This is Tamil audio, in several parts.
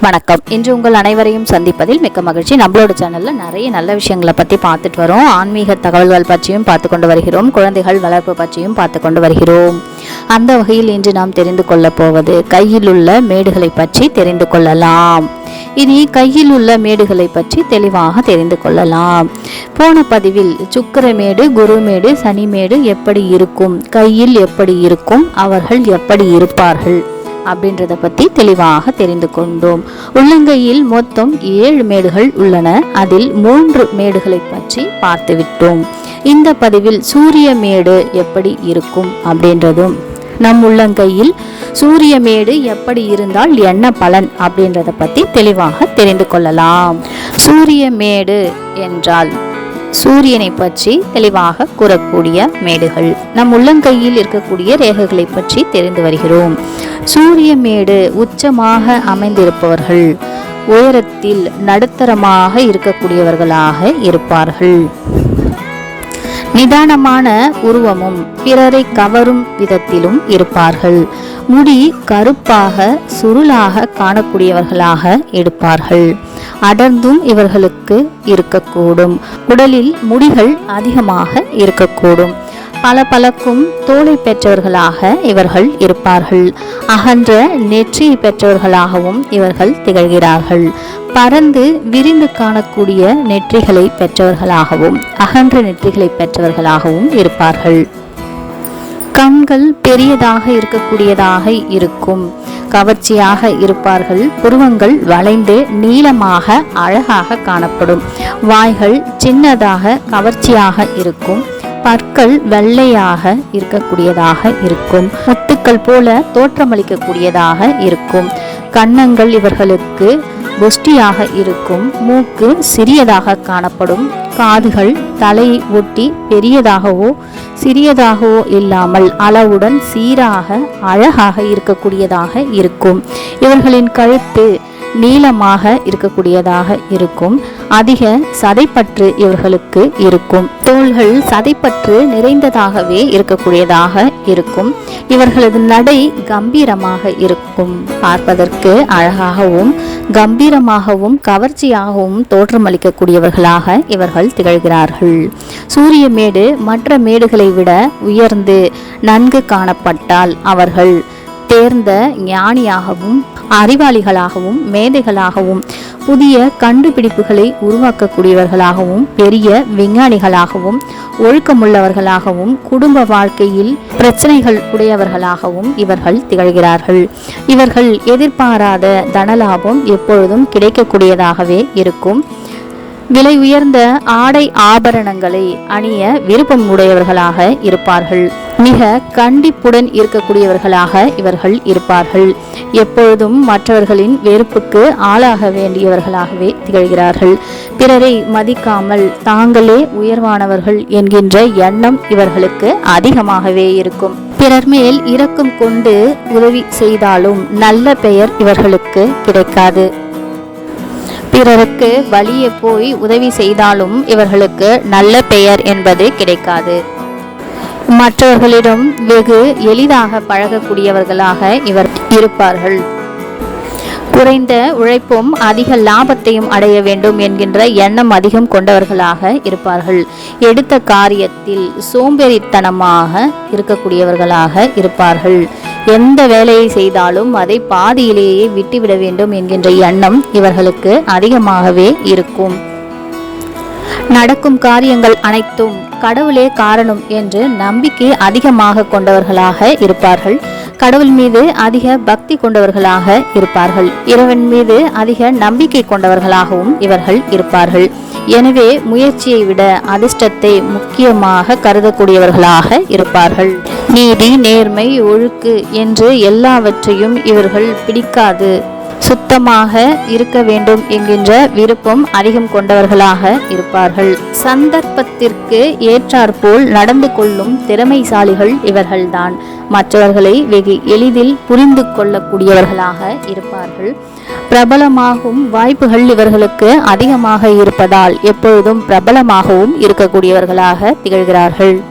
வணக்கம். இன்று உங்கள் அனைவரையும் சந்திப்பதில் மிக்க மகிழ்ச்சி. நம்மளோட சேனலில் நிறைய நல்ல விஷயங்களை பற்றி பார்த்துட்டு வரோம். ஆன்மீக தகவல்கள் பற்றியும் பார்த்து கொண்டு வருகிறோம். குழந்தைகள் வளர்ப்பு பற்றியும் பார்த்து கொண்டு வருகிறோம். அந்த வகையில் இன்று நாம் தெரிந்து கொள்ளப் போவது கையில் உள்ள மேடுகளை பற்றி தெரிந்து கொள்ளலாம். இனி கையில் உள்ள மேடுகளை பற்றி தெளிவாக தெரிந்து கொள்ளலாம். போன பதிவில் சுக்கிரமேடு குருமேடு சனிமேடு எப்படி இருக்கும்? கையில் எப்படி இருக்கும்? அவர்கள் எப்படி இருப்பார்கள்? அப்படின்றத பற்றி தெளிவாக தெரிந்து கொண்டோம். உள்ளங்கையில் மொத்தம் ஏழு மேடுகள் உள்ளன. அதில் மூன்று மேடுகளை பற்றி பார்த்துவிட்டோம். இந்த பதிவில் சூரிய மேடு எப்படி இருக்கும் அப்படின்றதும் நம் உள்ளங்கையில் சூரிய மேடு எப்படி இருந்தால் என்ன பலன் அப்படின்றத பற்றி தெளிவாக தெரிந்து கொள்ளலாம். சூரிய மேடு என்றால் சூரியனை பற்றி தெளிவாக கூறக்கூடிய மேடுகள். நம் உள்ளங்கையில் இருக்கக்கூடிய ரேகைகளை பற்றி தெரிந்து வருகிறோம். சூரிய மேடு உச்சமாக அமைந்திருப்பவர்கள் உயரத்தில் நடுத்தரமாக இருக்கக்கூடியவர்களாக இருப்பார்கள். நிதானமான உருவமும் பிறரை கவரும் விதத்திலும் இருப்பார்கள். முடி கருப்பாக சுருளாக காணக்கூடியவர்களாக இருப்பார்கள் அடர்ந்தும் இவர்களுக்கு இருக்கக்கூடும். உடலில் முடிகள் அதிகமாக இருக்கக்கூடும். பல பலக்கும் தோலை பெற்றவர்களாக இவர்கள் இருப்பார்கள். அகன்ற நெற்றி பெற்றவர்களாகவும் இவர்கள் திகழ்கிறார்கள். பறந்து விரிந்து காணக்கூடிய நெற்றிகளை பெற்றவர்களாகவும் அகன்ற நெற்றிகளை பெற்றவர்களாகவும் இருப்பார்கள். கண்கள் பெரியதாக இருக்கக்கூடியதாக இருக்கும். கவர்ச்சியாக இருப்பார்கள். புருவங்கள் வளைந்து நீளமாக அழகாக காணப்படும். வாய்கள் சின்னதாக கவர்ச்சியாக இருக்கும். பற்கள் வெள்ளையாக இருக்கக்கூடியதாக இருக்கும். முத்துக்கள் போல தோற்றமளிக்கக்கூடியதாக இருக்கும். கன்னங்கள் இவர்களுக்கு புஷ்டியாக இருக்கும். மூக்கு சிறியதாக காணப்படும். காதுகள் தலையை ஒட்டி பெரியதாகவோ சிறியதாகவோ இல்லாமல் அளவுடன் சீராக அழகாக இருக்கக்கூடியதாக இருக்கும். இவர்களின் கழுத்து நீளமாக இருக்கக்கூடியதாக இருக்கும். அதிக சதைப்பற்று இவர்களுக்கு இருக்கும். தோள்கள் சதைப்பற்று நிறைந்ததாகவே இருக்கக்கூடியதாக இருக்கும். இவர்களது நடை கம்பீரமாக இருக்கும். பார்ப்பதற்கு அழகாகவும் கம்பீரமாகவும் கவர்ச்சியாகவும் தோற்றமளிக்கக்கூடியவர்களாக இவர்கள் திகழ்கிறார்கள். சூரிய மேடு மற்ற மேடுகளை விட உயர்ந்து நன்கு காணப்பட்டால் அவர்கள் தேர்ந்த ஞானியாகவும் அறிவாளிகளாகவும் மேதைகளாகவும் புதிய கண்டுபிடிப்புகளை உருவாக்கக்கூடியவர்களாகவும் பெரிய விஞ்ஞானிகளாகவும் ஒழுக்கமுள்ளவர்களாகவும் குடும்ப வாழ்க்கையில் பிரச்சனைகள் உடையவர்களாகவும் இவர்கள் திகழ்கிறார்கள். இவர்கள் எதிர்பாராத தனலாபம் எப்பொழுதும் கிடைக்கக்கூடியதாகவே இருக்கும். விலை உயர்ந்த ஆடை ஆபரணங்களை அணிய விருப்பம் உடையவர்களாக இருப்பார்கள். மிக கண்டிப்புடன் இருக்கக்கூடியவர்களாக இவர்கள் இருப்பார்கள். எப்பொழுதும் மற்றவர்களின் வெறுப்புக்கு ஆளாக வேண்டியவர்களாகவே திகழ்கிறார்கள். பிறரை மதிக்காமல் தாங்களே உயர்வானவர்கள் என்கின்ற எண்ணம் இவர்களுக்கு அதிகமாகவே இருக்கும். பிறர் மேல் இரக்கம் கொண்டு உதவி செய்தாலும் நல்ல பெயர் இவர்களுக்கு கிடைக்காது. பிறருக்கு வழியே போய் உதவி செய்தாலும் இவர்களுக்கு நல்ல பெயர் என்பது கிடைக்காது. மற்றவர்களிடம் வெகு எளிதாக பழகக்கூடியவர்களாக இவர் இருப்பார்கள். குறைந்த உழைப்பும் அதிக லாபத்தையும் அடைய வேண்டும் என்கின்ற எண்ணம் அதிகம் கொண்டவர்களாக இருப்பார்கள். எடுத்த காரியத்தில் சோம்பேறித்தனமாக இருக்கக்கூடியவர்களாக இருப்பார்கள். எந்த வேலையை செய்தாலும் அதை பாதியிலேயே விட்டுவிட வேண்டும் என்கின்ற எண்ணம் இவர்களுக்கு அதிகமாகவே இருக்கும். நடக்கும் காரியங்கள் அனைத்தும் கடவுளே காரணம் என்று நம்பிக்கை அதிகமாக கொண்டவர்களாக இருப்பார்கள். கடவுள் மீது அதிக பக்தி கொண்டவர்களாக இருப்பார்கள். இறைவன் மீது அதிக நம்பிக்கை கொண்டவர்களாகவும் இவர்கள் இருப்பார்கள். எனவே முயற்சியை விட அதிர்ஷ்டத்தை முக்கியமாக கருதக்கூடியவர்களாக இருப்பார்கள். நீதி நேர்மை ஒழுக்கு என்று எல்லாவற்றையும் இவர்கள் பிடிக்காது. சுத்தமாக இருக்க வேண்டும் என்கின்ற விருப்பம் அதிகம் கொண்டவர்களாக இருப்பார்கள். சந்தர்ப்பத்திற்கு ஏற்றாற்போல் நடந்து கொள்ளும் திறமைசாலிகள் இவர்கள்தான். மற்றவர்களை வெகு எளிதில் புரிந்து கொள்ளக்கூடியவர்களாக இருப்பார்கள். பிரபலமாகும் வாய்ப்புகள் இவர்களுக்கு அதிகமாக இருப்பதால் எப்பொழுதும் பிரபலமாகவும் இருக்கக்கூடியவர்களாக திகழ்கிறார்கள்.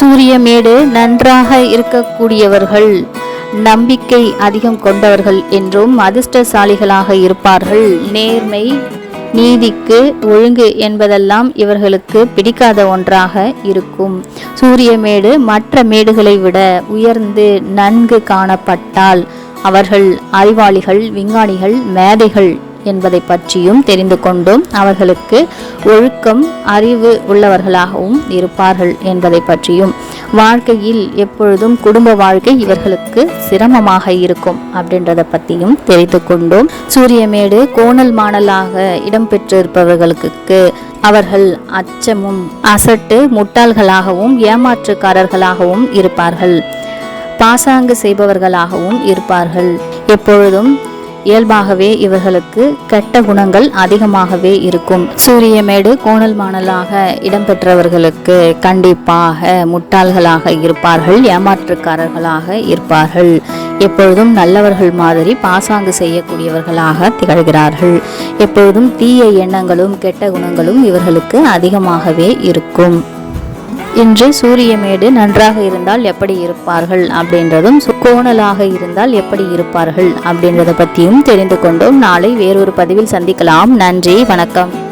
சூரியமேடு நன்றாக இருக்கக்கூடியவர்கள். நம்பிக்கை அதிகம் கொண்டவர்கள் என்றும் அதிர்ஷ்டசாலிகளாக இருப்பார்கள். நேர்மை நீதிக்கு ஒழுங்கு என்பதெல்லாம் இவர்களுக்கு பிடிக்காத ஒன்றாக இருக்கும். சூரிய மேடு மற்ற மேடுகளை விட உயர்ந்து நன்கு காணப்பட்டால் அவர்கள் அறிவாளிகள் விஞ்ஞானிகள் மேதைகள் என்பதை பற்றியும் தெரிந்து கொண்டும் அவர்களுக்கு ஒழுக்கம் அறிவு உள்ளவர்களாகவும் இருப்பார்கள் என்பதை பற்றியும். வாழ்க்கையில் எப்பொழுதும் குடும்ப வாழ்க்கை இவர்களுக்கு சிரமமாக இருக்கும் அப்படின்றத பற்றியும் தெரிந்து கொண்டோம். சூரியமேடு கோணல் மாணலாக இடம்பெற்றிருப்பவர்களுக்கு அவர்கள் அச்சமும் அசட்டு முட்டாள்களாகவும் ஏமாற்றுக்காரர்களாகவும் இருப்பார்கள். பாசாங்கு செய்பவர்களாகவும் இருப்பார்கள். எப்பொழுதும் இயல்பாகவே இவர்களுக்கு கெட்ட குணங்கள் அதிகமாகவே இருக்கும். சூரியமேடு கோணல் மாணலாக இடம்பெற்றவர்களுக்கு கண்டிப்பாக முட்டாள்களாக இருப்பார்கள் ஏமாற்றுக்காரர்களாக இருப்பார்கள். எப்பொழுதும் நல்லவர்கள் மாதிரி பாசாங்கு செய்யக்கூடியவர்களாக திகழ்கிறார்கள். எப்பொழுதும் தீய எண்ணங்களும் கெட்ட குணங்களும் இவர்களுக்கு அதிகமாகவே இருக்கும். இன்று சூரியமேடு நன்றாக இருந்தால் எப்படி இருப்பார்கள் அப்படின்றதும் கோணலாக இருந்தால் எப்படி இருப்பார்கள் அப்படின்றத பற்றியும் தெரிந்து கொண்டோம். நாளை வேறொரு பதிவில் சந்திக்கலாம். நன்றி வணக்கம்.